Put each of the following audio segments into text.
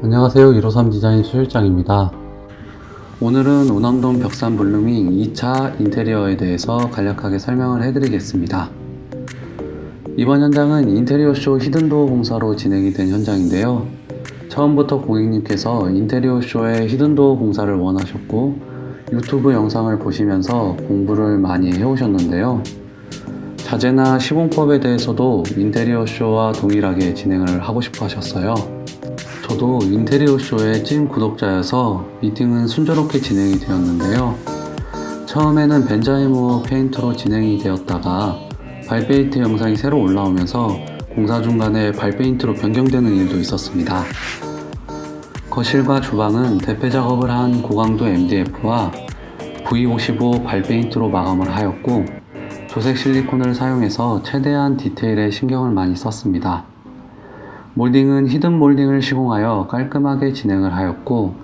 안녕하세요. 153 디자인 수실장입니다. 오늘은 운암동 벽산 블루밍 2차 인테리어에 대해서 간략하게 설명을 해드리겠습니다. 이번 현장은 인테리어 쇼 히든도어 공사로 진행이 된 현장인데요. 처음부터 고객님께서 인테리어 쇼의 히든도어 공사를 원하셨고 유튜브 영상을 보시면서 공부를 많이 해오셨는데요. 자재나 시공법에 대해서도 인테리어 쇼와 동일하게 진행을 하고 싶어 하셨어요. 저도 인테리어 쇼의 찐 구독자여서 미팅은 순조롭게 진행이 되었는데요. 처음에는 벤자이모 페인트로 진행이 되었다가 발페인트 영상이 새로 올라오면서 공사 중간에 발페인트로 변경되는 일도 있었습니다. 거실과 주방은 대패 작업을 한 고강도 MDF와 V55 발페인트로 마감을 하였고 조색 실리콘을 사용해서 최대한 디테일에 신경을 많이 썼습니다. 몰딩은 히든 몰딩을 시공하여 깔끔하게 진행을 하였고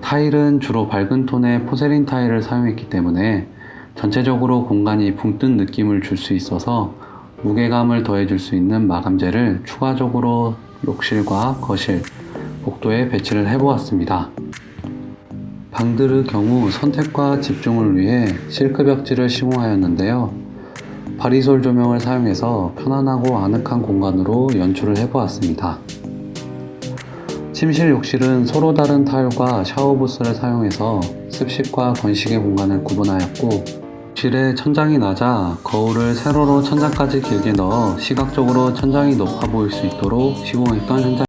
타일은 주로 밝은 톤의 포세린 타일을 사용했기 때문에 전체적으로 공간이 붕뜬 느낌을 줄 수 있어서 무게감을 더해줄 수 있는 마감재를 추가적으로 욕실과 거실, 복도에 배치를 해보았습니다. 방들의 경우 선택과 집중을 위해 실크 벽지를 시공하였는데요. 바리솔 조명을 사용해서 편안하고 아늑한 공간으로 연출을 해보았습니다. 침실 욕실은 서로 다른 타일과 샤워부스를 사용해서 습식과 건식의 공간을 구분하였고 욕실의 천장이 낮아 거울을 세로로 천장까지 길게 넣어 시각적으로 천장이 높아 보일 수 있도록 시공했던 현장